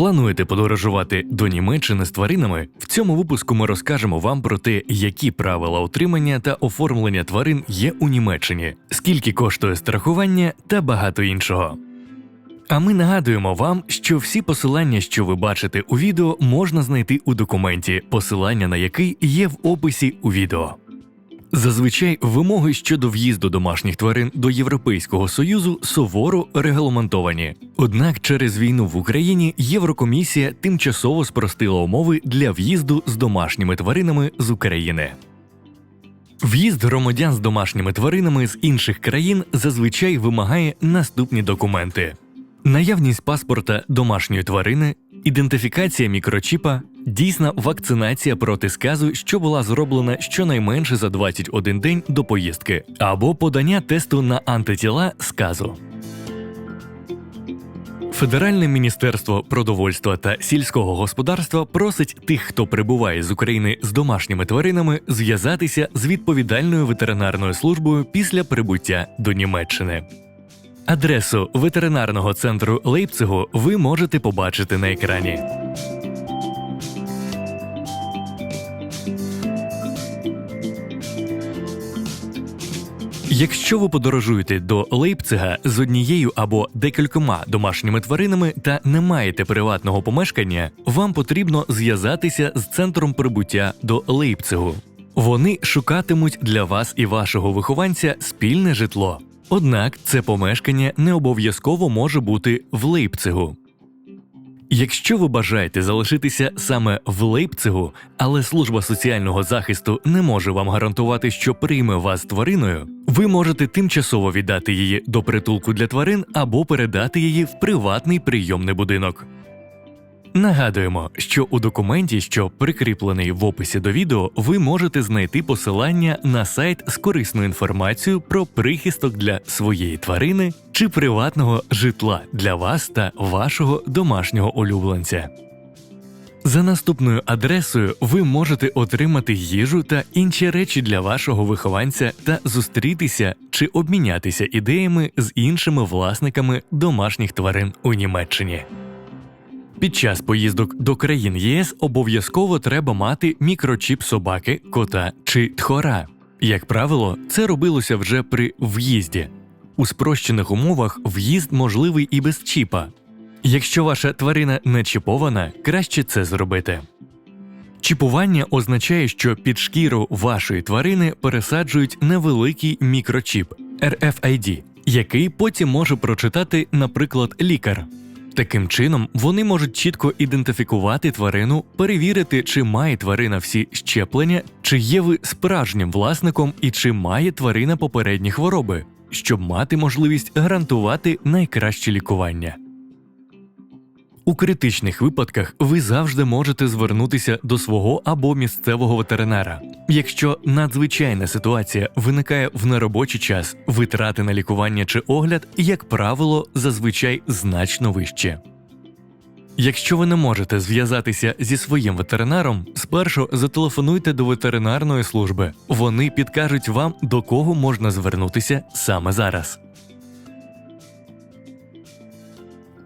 Плануєте подорожувати до Німеччини з тваринами? В цьому випуску ми розкажемо вам про те, які правила утримання та оформлення тварин є у Німеччині, скільки коштує страхування та багато іншого. А ми нагадуємо вам, що всі посилання, що ви бачите у відео, можна знайти у документі, посилання на який є в описі у відео. Зазвичай вимоги щодо в'їзду домашніх тварин до Європейського союзу суворо регламентовані. Однак через війну в Україні Єврокомісія тимчасово спростила умови для в'їзду з домашніми тваринами з України. В'їзд громадян з домашніми тваринами з інших країн зазвичай вимагає наступні документи: наявність паспорта домашньої тварини, ідентифікація мікрочіпа, дійсна вакцинація проти сказу, що була зроблена щонайменше за 21 день до поїздки, або подання тесту на антитіла сказу. Федеральне міністерство продовольства та сільського господарства просить тих, хто прибуває з України з домашніми тваринами, зв'язатися з відповідальною ветеринарною службою після прибуття до Німеччини. Адресу ветеринарного центру Лейпцигу ви можете побачити на екрані. Якщо ви подорожуєте до Лейпцига з однією або декількома домашніми тваринами та не маєте приватного помешкання, вам потрібно зв'язатися з центром прибуття до Лейпцигу. Вони шукатимуть для вас і вашого вихованця спільне житло. Однак це помешкання не обов'язково може бути в Лейпцигу. Якщо ви бажаєте залишитися саме в Лейпцигу, але служба соціального захисту не може вам гарантувати, що прийме вас твариною, ви можете тимчасово віддати її до притулку для тварин або передати її в приватний прийомний будинок. Нагадуємо, що у документі, що прикріплений в описі до відео, ви можете знайти посилання на сайт з корисною інформацією про прихисток для своєї тварини чи приватного житла для вас та вашого домашнього улюбленця. За наступною адресою ви можете отримати їжу та інші речі для вашого вихованця та зустрітися чи обмінятися ідеями з іншими власниками домашніх тварин у Німеччині. Під час поїздок до країн ЄС обов'язково треба мати мікрочіп собаки, кота чи тхора. Як правило, це робилося вже при в'їзді. У спрощених умовах в'їзд можливий і без чіпа. Якщо ваша тварина не чіпована, краще це зробити. Чіпування означає, що під шкіру вашої тварини пересаджують невеликий мікрочіп RFID, який потім може прочитати, наприклад, лікар. Таким чином, вони можуть чітко ідентифікувати тварину, перевірити, чи має тварина всі щеплення, чи є ви справжнім власником і чи має тварина попередні хвороби, щоб мати можливість гарантувати найкраще лікування. У критичних випадках ви завжди можете звернутися до свого або місцевого ветеринара. Якщо надзвичайна ситуація виникає в неробочий час, витрати на лікування чи огляд, як правило, зазвичай значно вищі. Якщо ви не можете зв'язатися зі своїм ветеринаром, спершу зателефонуйте до ветеринарної служби. Вони підкажуть вам, до кого можна звернутися саме зараз.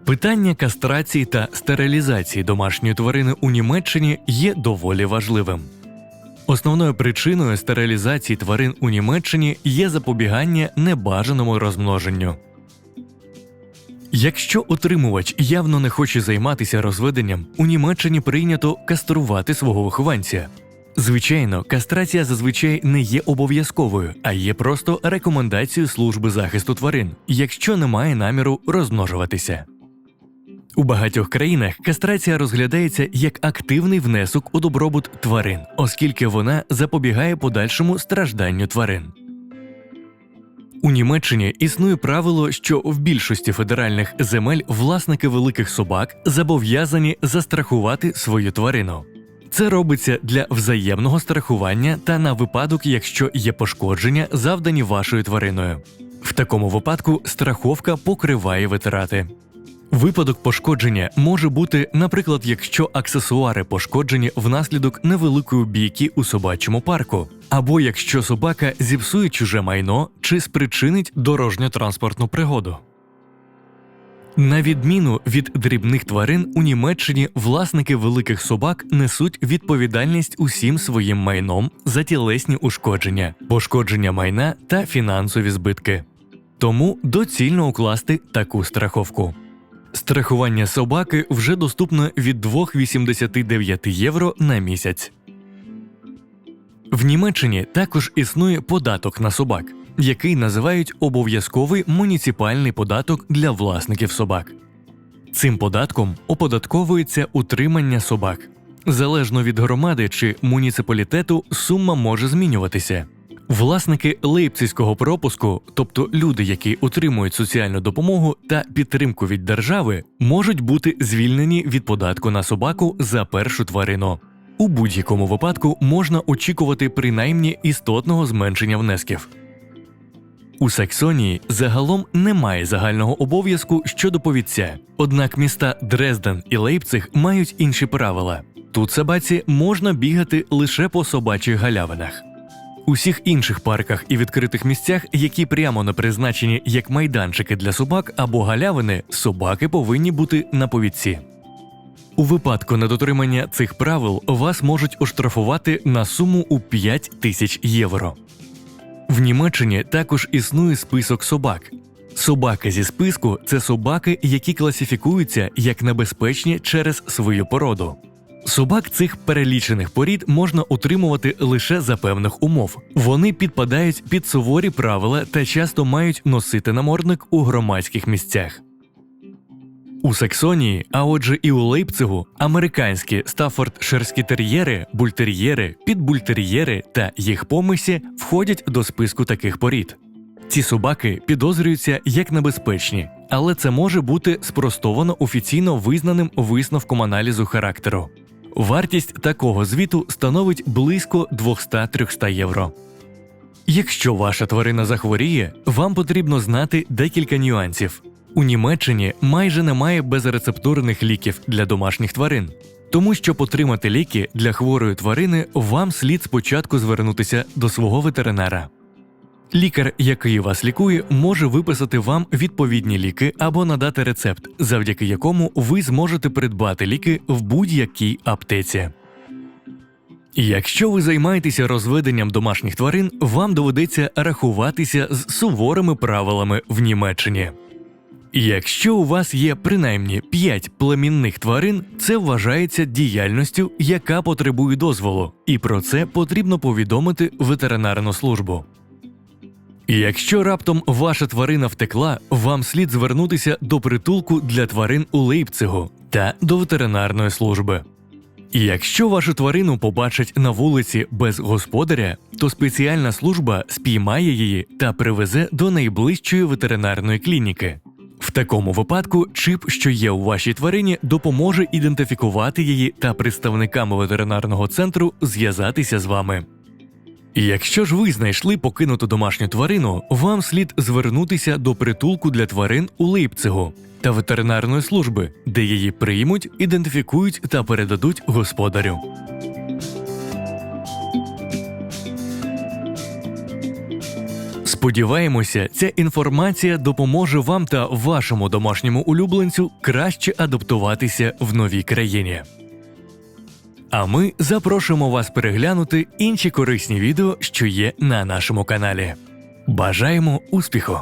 Питання кастрації та стерилізації домашньої тварини у Німеччині є доволі важливим. Основною причиною стерилізації тварин у Німеччині є запобігання небажаному розмноженню. Якщо утримувач явно не хоче займатися розведенням, у Німеччині прийнято каструвати свого вихованця. Звичайно, кастрація зазвичай не є обов'язковою, а є просто рекомендацією служби захисту тварин, якщо немає наміру розмножуватися. У багатьох країнах кастрація розглядається як активний внесок у добробут тварин, оскільки вона запобігає подальшому стражданню тварин. У Німеччині існує правило, що в більшості федеральних земель власники великих собак зобов'язані застрахувати свою тварину. Це робиться для взаємного страхування та на випадок, якщо є пошкодження, завдані вашою твариною. В такому випадку страховка покриває витрати. Випадок пошкодження може бути, наприклад, якщо аксесуари пошкоджені внаслідок невеликої бійки у собачому парку, або якщо собака зіпсує чуже майно чи спричинить дорожньо-транспортну пригоду. На відміну від дрібних тварин, у Німеччині власники великих собак несуть відповідальність усім своїм майном за тілесні ушкодження, пошкодження майна та фінансові збитки. Тому доцільно укласти таку страховку. Страхування собаки вже доступно від 2,89 євро на місяць. В Німеччині також існує податок на собак, який називають обов'язковий муніципальний податок для власників собак. Цим податком оподатковується утримання собак. Залежно від громади чи муніципалітету, сума може змінюватися. Власники лейпцизького пропуску, тобто люди, які отримують соціальну допомогу та підтримку від держави, можуть бути звільнені від податку на собаку за першу тварину. У будь-якому випадку можна очікувати принаймні істотного зменшення внесків. У Саксонії загалом немає загального обов'язку щодо повідця, однак міста Дрезден і Лейпциг мають інші правила. Тут собаці можна бігати лише по собачих галявинах. У всіх інших парках і відкритих місцях, які прямо не призначені як майданчики для собак або галявини, собаки повинні бути на повідці. У випадку недотримання цих правил вас можуть оштрафувати на суму у 5 тисяч євро. В Німеччині також існує список собак. Собаки зі списку це собаки, які класифікуються як небезпечні через свою породу. Собак цих перелічених порід можна утримувати лише за певних умов. Вони підпадають під суворі правила та часто мають носити намордник у громадських місцях. У Саксонії, а отже і у Лейпцигу, американські стафордширські тер'єри, бультер'єри, підбультер'єри та їх помисі входять до списку таких порід. Ці собаки підозрюються як небезпечні, але це може бути спростовано офіційно визнаним висновком аналізу характеру. Вартість такого звіту становить близько 200-300 євро. Якщо ваша тварина захворіє, вам потрібно знати декілька нюансів. У Німеччині майже немає безрецептурних ліків для домашніх тварин, тому щоб отримати ліки для хворої тварини, вам слід спочатку звернутися до свого ветеринара. Лікар, який вас лікує, може виписати вам відповідні ліки або надати рецепт, завдяки якому ви зможете придбати ліки в будь-якій аптеці. Якщо ви займаєтеся розведенням домашніх тварин, вам доведеться рахуватися з суворими правилами в Німеччині. Якщо у вас є принаймні 5 племінних тварин, це вважається діяльністю, яка потребує дозволу, і про це потрібно повідомити ветеринарну службу. Якщо раптом ваша тварина втекла, вам слід звернутися до притулку для тварин у Лейпцигу та до ветеринарної служби. Якщо вашу тварину побачать на вулиці без господаря, то спеціальна служба спіймає її та привезе до найближчої ветеринарної клініки. В такому випадку чип, що є у вашій тварині, допоможе ідентифікувати її та представниками ветеринарного центру зв'язатися з вами. Якщо ж ви знайшли покинуту домашню тварину, вам слід звернутися до притулку для тварин у Лейпцигу та ветеринарної служби, де її приймуть, ідентифікують та передадуть господарю. Сподіваємося, ця інформація допоможе вам та вашому домашньому улюбленцю краще адаптуватися в новій країні. А ми запрошуємо вас переглянути інші корисні відео, що є на нашому каналі. Бажаємо успіху!